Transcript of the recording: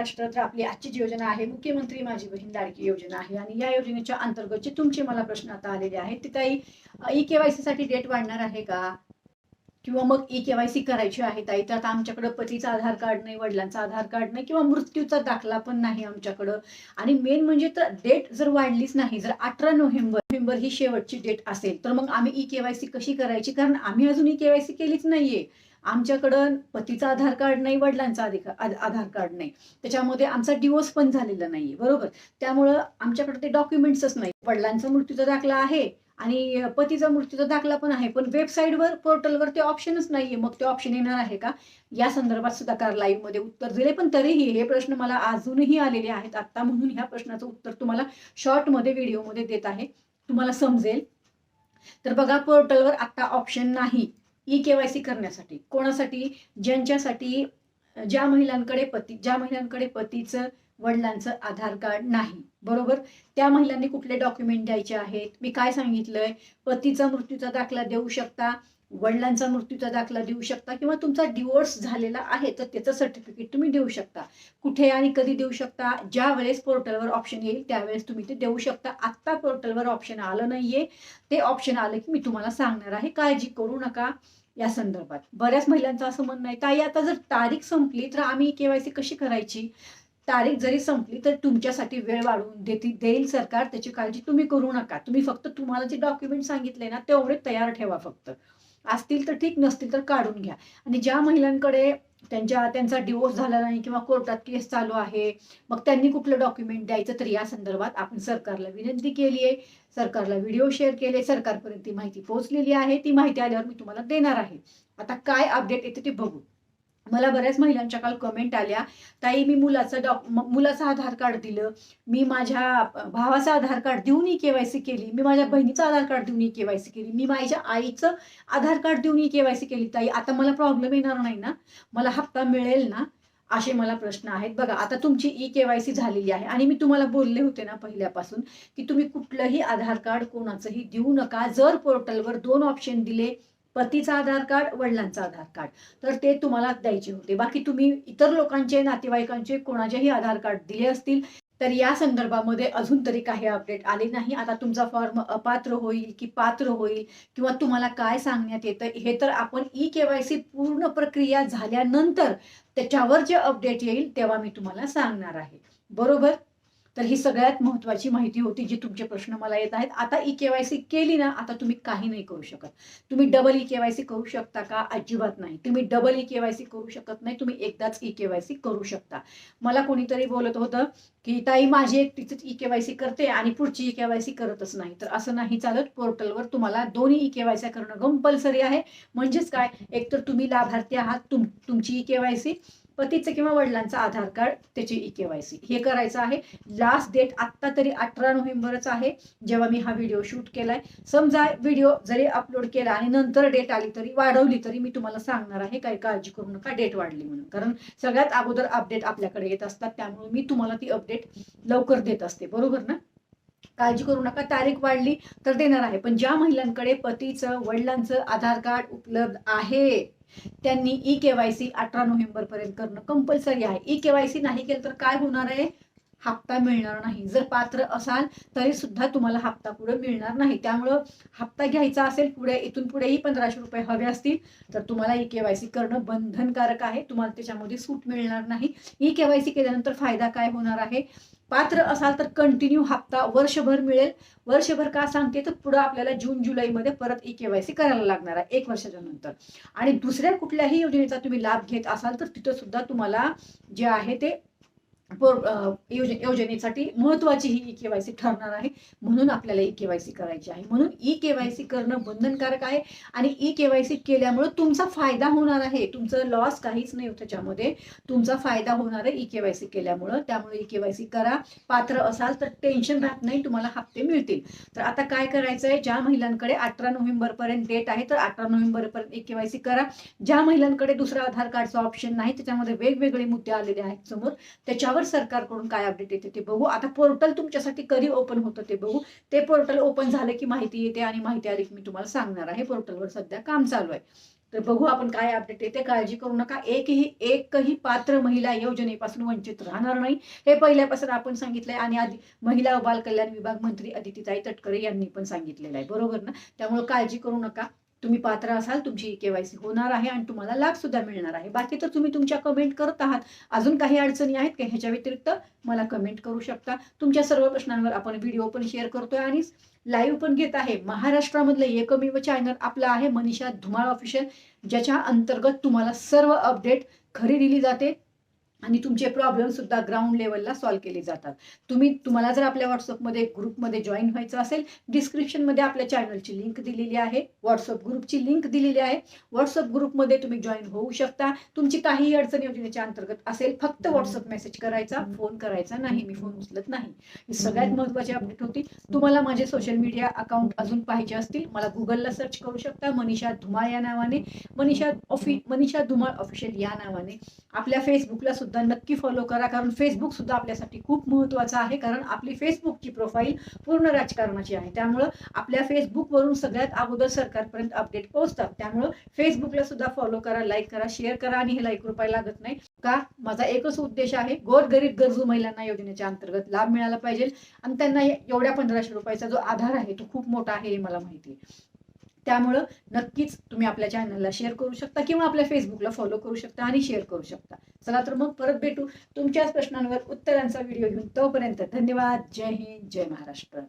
महाराष्ट्रात आपली आजची जी योजना आहे मुख्यमंत्री माझी बहीण लाडकी योजना आहे आणि या योजनेच्या अंतर्गत जे तुमचे मला प्रश्न आता आलेले आहेत. ते काही ई केवायसी साठी डेट वाढणार आहे का? किंवा मग ई केवायसी करायची आहे ताई तर आता आमच्याकडं पतीचं आधार कार्ड नाही वडिलांचा आधार कार्ड नाही किंवा मृत्यूचा दाखला पण नाही आमच्याकडं. आणि मेन म्हणजे तर डेट जर वाढलीच नाही जर अठरा नोव्हेंबर नोव्हेंबर ही शेवटची डेट असेल तर मग आम्ही ई केवायसी कशी करायची? कारण आम्ही अजून ई केवायसी केलीच नाहीये. आमच्याकडं पतीचा आधार कार्ड नाही वडिलांचा अधिकार आधार कार्ड नाही. त्याच्यामध्ये आमचा डिवोर्स पण झालेला नाहीये बरोबर? त्यामुळं आमच्याकडे ते डॉक्युमेंट्सच नाही. वडिलांचा मृत्यूचा दाखला आहे आणि पतीचा मृत्यूचा दाखला पण आहे पण वेबसाईटवर पोर्टलवर ते ऑप्शनच नाहीये. मग ते ऑप्शन येणार आहे का? या संदर्भात सुद्धा कार लाईव्हमध्ये उत्तर दिले पण तरीही हे प्रश्न मला अजूनही आलेले आहेत. आता म्हणून ह्या प्रश्नाचं उत्तर तुम्हाला शॉर्टमध्ये व्हिडिओमध्ये देत आहे. तुम्हाला समजेल. तर बघा पोर्टलवर आता ऑप्शन नाही. ई केवायसी करण्यासाठी. कोणासाठी? ज्यांच्यासाठी? ज्या महिलांकडे पती ज्या महिलांकडे पतीचं वडिलांचं आधार कार्ड नाही. बरोबर? त्या महिलांनी कुठले डॉक्युमेंट द्यायचे आहेत? मी काय सांगितलंय? पतीचा मृत्यूचा दाखला देऊ शकता वडिलांचा मृत्यूचा दाखला देऊ शकता किंवा तुमचा डिवोर्स झालेला आहे तर त्याचं सर्टिफिकेट तुम्ही देऊ शकता. कुठे आणि कधी देऊ शकता? ज्या वेळेस पोर्टलवर ऑप्शन येईल त्यावेळेस तुम्ही ते देऊ शकता. आत्ता पोर्टलवर ऑप्शन आलं नाहीये. ते ऑप्शन आलं की मी तुम्हाला सांगणार आहे. काळजी करू नका या संदर्भात. बऱ्याच महिलांचं असं म्हणणं आहे ताई आता जर तारीख संपली तर आम्ही केवायसी कशी करायची? तारीख जरी संपली तर तुमच्यासाठी वेळ वाढवून देतील देईल सरकार. त्याची काळजी तुम्ही करू नका. तुम्ही फक्त तुम्हाला जे डॉक्युमेंट सांगितले ना तेवढे तयार ठेवा फक्त. असतील तर ठीक नसतील तर काढून घ्या. आणि ज्या महिलांकडे त्यांच्या त्यांचा डिवोर्स झाला नाही किंवा कोर्टात केस चालू आहे मग त्यांनी कुठलं डॉक्युमेंट द्यायचं? तर या संदर्भात आपण सरकारला विनंती केली आहे. सरकारला व्हिडिओ शेअर केले. सरकारपर्यंत ती माहिती पोहोचलेली आहे. ती माहिती आल्यावर मी तुम्हाला देणार आहे. आता काय अपडेट येते ते बघू. मला बऱ्याच महिलांच्या काल कमेंट आल्या. ताई मी मुलाचं डॉक मुलाचं आधार कार्ड दिलं. मी माझ्या भावाचं आधार कार्ड देऊन ई केवायसी केली. मी माझ्या बहिणीचं आधार कार्ड देऊन केवायसी केली. मी माझ्या आईचं आधार कार्ड देऊन ई केवायसी केली. ताई आता मला प्रॉब्लेम येणार नाही ना? मला हप्ता मिळेल ना? असे मला प्रश्न आहेत. बघा आता तुमची ई केवायसी झालेली आहे. आणि मी तुम्हाला बोलले होते ना पहिल्यापासून की तुम्ही कुठलंही आधार कार्ड कोणाचंही देऊ नका. जर पोर्टलवर दोन ऑप्शन दिले पतीचा आधार कार्ड वडिलांचा आधार कार्ड. तर ते तुम्हाला द्यायचे होते. बाकी तुम्ही इतर लोकांचे नातेवाईकांचे कोणाचेही आधार कार्ड दिले असतील तर या संदर्भामध्ये अजून तरी काही अपडेट आले नाही. आता तुमचा फॉर्म अपात्र होईल की पात्र होईल किंवा तुम्हाला काय सांगण्यात येतं हे तर आपण ई केवायसी पूर्ण प्रक्रिया झाल्यानंतर त्याच्यावर जे अपडेट येईल तेव्हा मी तुम्हाला सांगणार आहे. बरोबर? तर ही सगळ्यात महत्वाची माहिती होती जी तुमचे प्रश्न मला येत आहेत. आता ई केवायसी केली ना आता तुम्ही काही नाही करू शकत. तुम्ही डबल ई केवायसी करू शकता का? अजिबात नाही. तुम्ही डबल ई केवायसी करू शकत नाही. तुम्ही एकदाच ई केवायसी करू शकता. मला कोणीतरी बोलत होतं की ताई माझी एकटीच ई केवायसी करते आणि पुढची ई केवायसी करतच नाही. तर असं नाही चालत. पोर्टलवर तुम्हाला दोन्ही ई केवायसी करणं कंपल्सरी आहे. म्हणजेच काय? एकतर तुम्ही लाभार्थी आहात तुम तुमची ई केवायसी पतीचं किंवा वडिलांचं आधार कार्ड त्याची ई केवायसी हे करायचं आहे. लास्ट डेट आत्ता तरी अठरा नोव्हेंबरच आहे. जेव्हा मी हा व्हिडिओ शूट केलाय समजा व्हिडिओ जरी अपलोड केला आणि नंतर डेट आली तरी वाढवली तरी मी तुम्हाला सांगणार आहे काही काळजी करू नका डेट वाढली म्हणून. कारण सगळ्यात अगोदर अपडेट आपल्याकडे येत असतात त्यामुळे मी तुम्हाला ती अपडेट लवकर देत असते. बरोबर ना? काळजी करू नका तारीख वाढली तर देणार आहे. पण ज्या महिलांकडे पतीचं वडिलांचं आधार कार्ड उपलब्ध आहे त्यांनी ई केवायसी अठरा नोव्हेंबर पर्यंत करणं कंपल्सरी आहे. ई केवायसी नाही केलं तर काय होणार आहे? हप्ता मिळणार नाही. जर पात्र असाल तरी सुद्धा तुम्हाला हप्ता पुढे मिळणार नाही. त्यामुळं हप्ता घ्यायचा असेल पुढे इथून पुढेही पंधराशे रुपये हवे असतील तर तुम्हाला ई केवायसी करणं बंधनकारक आहे. तुम्हाला त्याच्यामध्ये सूट मिळणार नाही. ई केवायसी केल्यानंतर फायदा काय होणार आहे? पात्र असाल तर कंटिन्यू हप्ता वर्षभर मिळेल. वर्षभर का सांगते? तर पुढं आपल्याला जून जुलैमध्ये परत ई केवायसी करायला लागणार आहे एक वर्षाच्या नंतर. आणि दुसऱ्या कुठल्याही योजनेचा तुम्ही लाभ घेत असाल तर तिथं सुद्धा तुम्हाला जे आहे ते योजनेसाठी महत्वाची ही ई केवायसी ठरणार आहे. म्हणून आपल्याला ई केवायसी करायची आहे. म्हणून ई केवायसी करणं बंधनकारक आहे. आणि ई केवायसी केल्यामुळे तुमचा फायदा होणार आहे. तुमचं लॉस काहीच नाही त्याच्यामध्ये. तुमचा फायदा होणार आहे ई केवायसी केल्यामुळं. त्यामुळे ई केवायसी करा. पात्र असाल तर टेन्शन राहत नाही. तुम्हाला हप्ते मिळतील. तर आता काय करायचं आहे ज्या महिलांकडे अठरा नोव्हेंबर पर्यंत डेट आहे तर अठरा नोव्हेंबर पर्यंत ई केवायसी करा. ज्या महिलांकडे दुसरा आधार कार्डचा ऑप्शन नाही त्याच्यामध्ये वेगवेगळे मुद्दे आलेले आहेत समोर. त्याच्यावर सरकारकडून काय अपडेट येते ते बघू. आता पोर्टल तुमच्यासाठी कधी ओपन होतं ते बघू. ते पोर्टल ओपन झालं की माहिती येते आणि माहिती आली की मी तुम्हाला सांगणार आहे. पोर्टलवर सध्या काम चालू आहे. तर बघू आपण काय अपडेट येते. काळजी करू नका. एकही एकही पात्र महिला योजनेपासून वंचित राहणार नाही. हे पहिल्यापासून आपण सांगितलंय आणि आधी महिला व विभाग मंत्री अदितीताई तटकरे यांनी पण सांगितलेलं आहे. बरोबर ना? त्यामुळे काळजी करू नका. तुम्ही पात्र असाल तुमची केवायसी होणार आहे आणि तुम्हाला लाभ सुद्धा मिळणार आहे. बाकी तर तुम्ही तुमच्या कमेंट करत आहात. अजून काही अडचणी आहेत का? ह्याच्या व्यतिरिक्त मला कमेंट करू शकता. तुमच्या सर्व प्रश्नांवर आपण व्हिडिओ पण शेअर करतोय आणि लाईव्ह पण घेत आहे. महाराष्ट्रामधलं एकमेव चॅनल आपलं आहे मनीषा धुमाळ ऑफिशियल ज्याच्या अंतर्गत तुम्हाला सर्व अपडेट खरी दिली जाते. आणि तुमचे प्रॉब्लेम सुद्धा ग्राउंड लेवलला सॉल्व्ह केले जातात. तुम्ही तुम्हाला जर आपल्या व्हॉट्सअपमध्ये ग्रुपमध्ये जॉईन व्हायचं असेल डिस्क्रिप्शनमध्ये आपल्या चॅनलची लिंक दिलेली आहे. व्हॉट्सअप ग्रुपची लिंक दिलेली आहे. व्हॉट्सअप ग्रुपमध्ये तुम्ही जॉईन होऊ शकता. तुमची काही अडचण योजनेच्या अंतर्गत असेल फक्त व्हॉट्सअप मेसेज करायचा फोन करायचा नाही. मी फोन उचलत नाही. ही सगळ्यात महत्वाची अपडेट होती. तुम्हाला माझे सोशल मीडिया अकाउंट अजून पाहिजे असतील मला गुगलला सर्च करू शकता. मनीषा धुमाळ या नावाने. मनीषा ऑफि मनीषा धुमाळ ऑफिशियल या नावाने. आपल्या फेसबुकला सुद्धा नक्की फॉलो करा. कारण फेसबुक सुद्धा आपल्यासाठी खूप महत्त्वाचं आहे. कारण आपली फेसबुकची प्रोफाईल पूर्ण राजकारणाची आहे. त्यामुळं आपल्या फेसबुकवरून सगळ्यात अगोदर सरकारपर्यंत अपडेट पोहोचतात. त्यामुळं फेसबुकला सुद्धा फॉलो करा लाईक करा शेअर करा आणि हे लाईक रुपये लागत नाही. का? माझा एकच उद्देश आहे गोरगरीब गरजू महिलांना योजनेच्या अंतर्गत लाभ मिळाला पाहिजे. आणि त्यांना एवढ्या पंधराशे रुपयाचा जो आधार आहे तो खूप मोठा आहे हे मला माहिती आहे. त्यामुळं नक्कीच तुम्ही आपल्या चॅनलला शेअर करू शकता किंवा आपल्या फेसबुकला फॉलो करू शकता आणि शेअर करू शकता. चला तर मग परत भेटू. तुमच्याच प्रश्नांवर उत्तरांचा व्हिडिओ घेऊन तोपर्यंत धन्यवाद. जय हिंद. जय महाराष्ट्र.